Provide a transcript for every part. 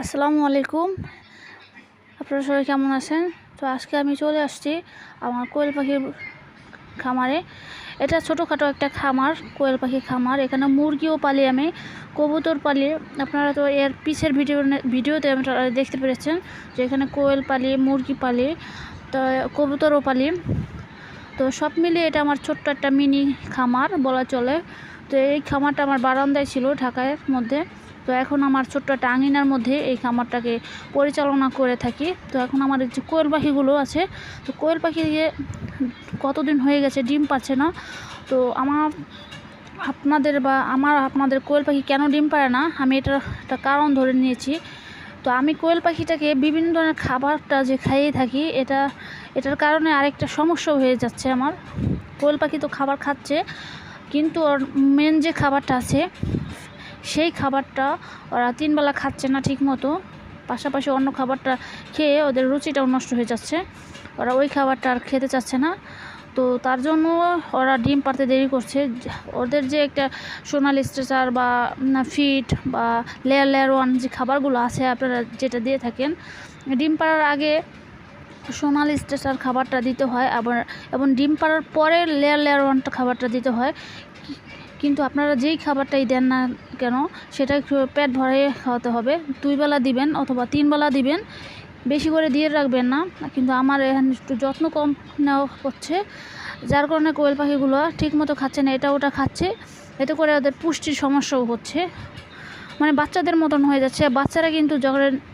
আসসালামু আলাইকুম। আপনারা সবাই কেমন আছেন? তো আজকে আমি চলে আসছি আমার কোয়েল পাখির খামারে। এটা ছোটোখাটো একটা খামার, কোয়েল পাখির খামার। এখানে মুরগিও পালি আমি, কবুতর পালি। আপনারা তো এর পিছের ভিডিও ভিডিওতে আপনারা দেখতে পেরেছেন যে এখানে কোয়েল পালি, মুরগি পালি, তো, কবুতরও পালি। তো সব মিলিয়ে এটা আমার ছোট্ট একটা মিনি খামার বলা চলে। তো এই খামারটা আমার বারান্দায় ছিল ঢাকার মধ্যে। তো এখন আমার ছোট্ট একটা আঙিনার মধ্যে এই খামারটাকে পরিচালনা করে থাকি। তো এখন আমার যে কোয়েল পাখিগুলো আছে, তো কোয়েল পাখি কতদিন হয়ে গেছে ডিম পাচ্ছে না। তো আমার আপনাদের বা আমার আপনাদের কোয়েল পাখি কেন ডিম পারে না, আমি এটা একটা কারণ ধরে নিয়েছি। তো আমি কোয়েল পাখিটাকে বিভিন্ন ধরনের খাবারটা যে খাইয়ে থাকি, এটা, এটার কারণে আরেকটা সমস্যা হয়ে যাচ্ছে আমার। কোয়েল পাখি তো খাবার খাচ্ছে, কিন্তু ওর মেন যে খাবারটা আছে সেই খাবারটা ওরা তিনবেলা খাচ্ছে না ঠিক মতো পাশাপাশি অন্য খাবারটা খেয়ে ওদের রুচিটাও নষ্ট হয়ে যাচ্ছে। ওরা ওই খাবারটা আর খেতে চাচ্ছে না। তো তার জন্য ওরা ডিম পাড়তে দেরি করছে। ওদের যে একটা সোনাল স্ট্রেচার বা ফিট বা লেয়ার লেয়ার ওয়ান যে খাবারগুলো আছে, আপনারা যেটা দিয়ে থাকেন, ডিম পাড়ার আগে সোনালি স্ট্রেচার খাবারটা দিতে হয়। আবার, এবং ডিম পাড়ার পরে লেয়ার লেয়ার ওয়ানটা খাবারটা দিতে হয়। কিন্তু আপনারা যেই খাবারটাই দেন না কেন, সেটা পেট ভরে খাওয়াতে হবে। দুই বেলা দিবেন অথবা তিন বেলা দিবেন, বেশি করে দিয়ে রাখবেন না। কিন্তু আমার এখানে একটু যত্ন কম নেওয়া হচ্ছে, যার কারণে কোয়েল পাখিগুলো ঠিক মতো খাচ্ছে না, এটা ওটা খাচ্ছে। এতে করে ওদের পুষ্টির সমস্যাও হচ্ছে। মানে বাচ্চাদের মতন হয়ে যাচ্ছে। বাচ্চারা কিন্তু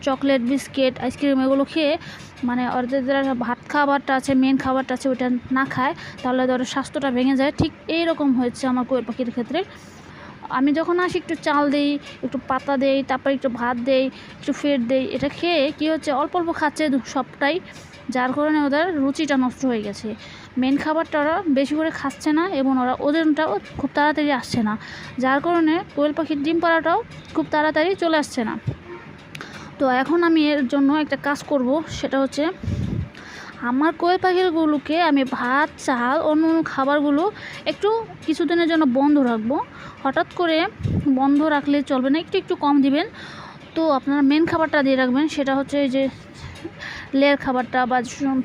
চকলেট, বিস্কিট, আইসক্রিম এগুলো খেয়ে মানে ওদের যারা ভাত খাবারটা আছে মেন খাবারটা আছে, ওইটা না খায়, তাহলে ধরো স্বাস্থ্যটা ভেঙে যায়। ঠিক এই রকম হয়েছে আমার কোয়েল পাখির ক্ষেত্রে। আমি যখন আসি, একটু চাল দেই, একটু পাতা দেই, তারপর একটু ভাত দেই, একটু ফেট দেই, এটা খেয়ে কী হচ্ছে, অল্প অল্প খাচ্ছে সবটাই, যার কারণে ওদের রুচিটা নষ্ট হয়ে গেছে। মেন খাবারটা ওরা বেশি করে খাচ্ছে না এবং ওরা ওজনটাও খুব তাড়াতাড়ি আসছে না, যার কারণে কোয়েল পাখির ডিম পাড়াটাও খুব তাড়াতাড়ি চলে আসছে না। তো এখন আমি এর জন্য একটা কাজ করব, সেটা হচ্ছে আমার কোয়েল পাখিগুলোকে আমি ভাত, চাল, অন্য অন্য খাবারগুলো একটু কিছুদিনের জন্য বন্ধ রাখব। হঠাৎ করে বন্ধ রাখলে চলবে না, একটু একটু কম দিবেন। তো আপনারা মেন খাবারটা দিয়ে রাখবেন, সেটা হচ্ছে এই যে লেয়ার খাবারটা বা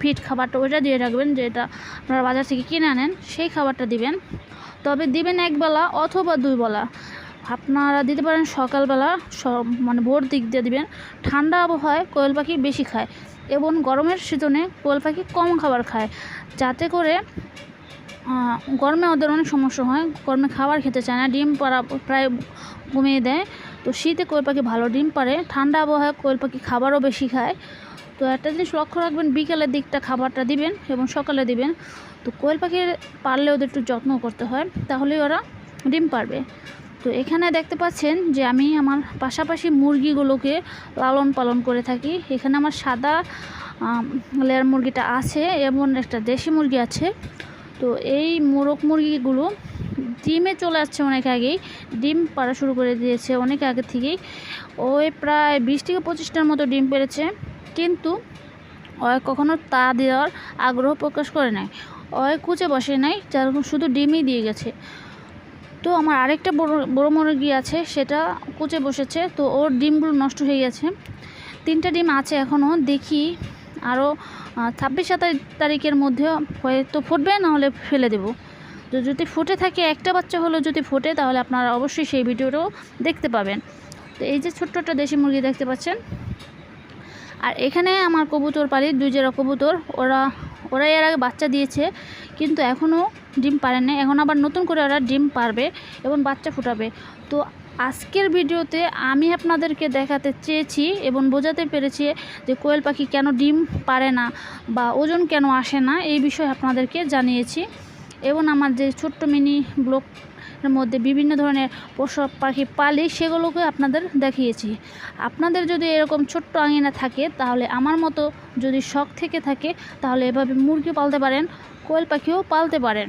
ফিট খাবারটা, ওইটা দিয়ে রাখবেন, যেটা আপনারা বাজার থেকে কিনে আনেন, সেই খাবারটা দিবেন। তবে দিবেন একবেলা অথবা দুই বেলা আপনারা দিতে পারেন সকালবেলা, সব মানে ভোর দিক দিয়ে দিবেন। ঠান্ডা আবহাওয়ায় কোয়েল পাখি বেশি খায় এবং গরমের সিজনে কোয়েল পাখি কম খাবার খায়। যাতে করে গরমে ওদের অনেক সমস্যা হয়। গরমে খাবার খেতে চায় না, ডিম পাড়া প্রায় কমিয়ে দেয়। তো শীতে কোয়েল পাখি ভালো ডিম পারে ঠান্ডা আবহাওয়ায় কোয়েল পাখি খাবারও বেশি খায়। তো একটা জিনিস লক্ষ্য রাখবেন, বিকেলের দিকটা খাবারটা দিবেন এবং সকালে দিবেন। তো কোয়েল পাখির পারলে ওদের একটু যত্ন করতে হয়, তাহলেই ওরা ডিম পারবে তো এখানে দেখতে পাচ্ছেন যে আমি আমার পাশাপাশি মুরগিগুলোকে লালন পালন করে থাকি। এখানে আমার সাদা লেয়ার মুরগিটা আছে এবং একটা দেশি মুরগি আছে। তো এই মোরগ মুরগিগুলো ডিমে চলে আসছে অনেক আগেই। ডিম পাড়া শুরু করে দিয়েছে অনেক আগে থেকেই। ওই প্রায় বিশ থেকে পঁচিশটার মতো ডিম পেরেছে। কিন্তু ওই কখনো তা দেওয়ার আগ্রহ প্রকাশ করে নাই। ওই কুচে বসে নাই, যার শুধু ডিমই দিয়ে গেছে। তো আমার আরেকটা বড়, বড়ো মুরগি আছে, সেটা কুচে বসেছে, তো ওর ডিমগুলো নষ্ট হয়ে গেছে। তিনটা ডিম আছে এখনও দেখি আরও ছাব্বিশ সাতাশ তারিখের মধ্যে হয়তো ফুটবে নাহলে ফেলে দেবো। তো যদি ফুটে থাকে, একটা বাচ্চা হলেও যদি ফুটে, তাহলে আপনারা অবশ্যই সেই ভিডিওটাও দেখতে পাবেন। তো এই যে ছোট্ট একটা দেশি মুরগি দেখতে পাচ্ছেন। আর এখানে আমার কবুতর পালি দুই জেরা কবুতর, ওরা ওরা এর আগে বাচ্চা দিয়েছে, কিন্তু এখনও ডিম পারে না এখন আবার নতুন করে ওরা ডিম পারবে এবং বাচ্চা ফুটাবে। তো আজকের ভিডিওতে আমি আপনাদেরকে দেখাতে চেয়েছি এবং বোঝাতে পেরেছি যে কোয়েল পাখি কেন ডিম পারে না বা ওজন কেন আসে না, এই বিষয়ে আপনাদেরকে জানিয়েছি। এবং আমার যে ছোট্ট মিনি ব্লগ মধ্যে বিভিন্ন ধরনের পশু পাখি পালি সেগুলোকে আপনাদের দেখিয়েছি। আপনাদের যদি এরকম ছোট্ট আঙিনা থাকে, তাহলে আমার মতো যদি শখ থেকে থাকে, তাহলে এভাবে মুরগি পালতে পারেন, কোয়েল পাখিও পালতে পারেন।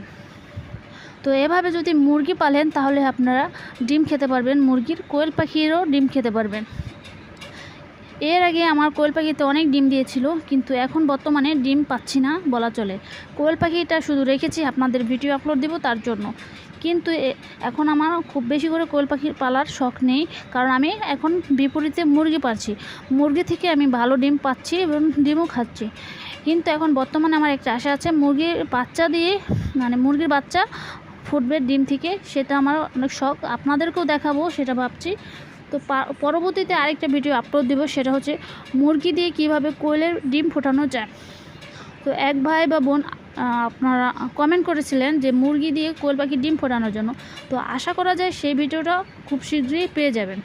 তো এভাবে যদি মুরগি পালেন, তাহলে আপনারা ডিম খেতে পারবেন, মুরগির কোয়েল পাখিরও ডিম খেতে পারবেন। এর আগে আমার কোয়েল পাখিতে অনেক ডিম দিয়েছিল, কিন্তু এখন বর্তমানে ডিম পাচ্ছি না বলা চলে। কোয়েল পাখিটা শুধু রেখেছি, আপনাদের ভিডিও আপলোড দেব তার জন্য। কিন্তু এখন আমার খুব বেশি করে কোয়েল পাখির পালার শখ নেই। কারণ আমি এখন বিপরীতে মুরগি পাচ্ছি মুরগি থেকে আমি ভালো ডিম পাচ্ছি এবং ডিমও খাচ্ছি। কিন্তু এখন বর্তমানে আমার একটা আশা আছে, মুরগির বাচ্চা দিয়ে মানে মুরগির বাচ্চা ফুটবে ডিম থেকে, সেটা আমার অনেক শখ। আপনাদেরকেও দেখাবো, সেটা ভাবছি। তো পরবর্তীতে আরেকটা ভিডিও আপলোড দেবো, সেটা হচ্ছে মুরগি দিয়ে কীভাবে কোয়েলের ডিম ফোটানো যায়। তো এক ভাই বা বোন আপনারা কমেন্ট করেছিলেন যে মুরগি দিয়ে কোয়েল পাখির ডিম ফোটানোর জন্য। তো আশা করা যায় সেই ভিডিওটা খুব শীঘ্রই পেয়ে যাবেন।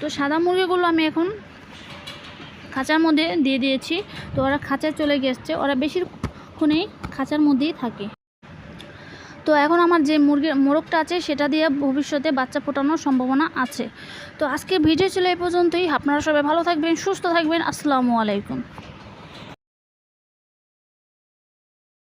তো সাদা মুরগিগুলো আমি এখন খাঁচার মধ্যে দিয়ে দিয়েছি। তো ওরা খাঁচায় চলে গেছে। ওরা বেশিক্ষণেই খাঁচার মধ্যেই থাকে। তো এখন আমার যে মুরগির মোরগটা আছে, সেটা দিয়ে ভবিষ্যতে বাচ্চা ফোটানোর সম্ভাবনা আছে। তো আজকে ভিডিও ছিল এই পর্যন্তই। আপনারা সবাই ভালো থাকবেন, সুস্থ থাকবেন। আসসালামু আলাইকুম।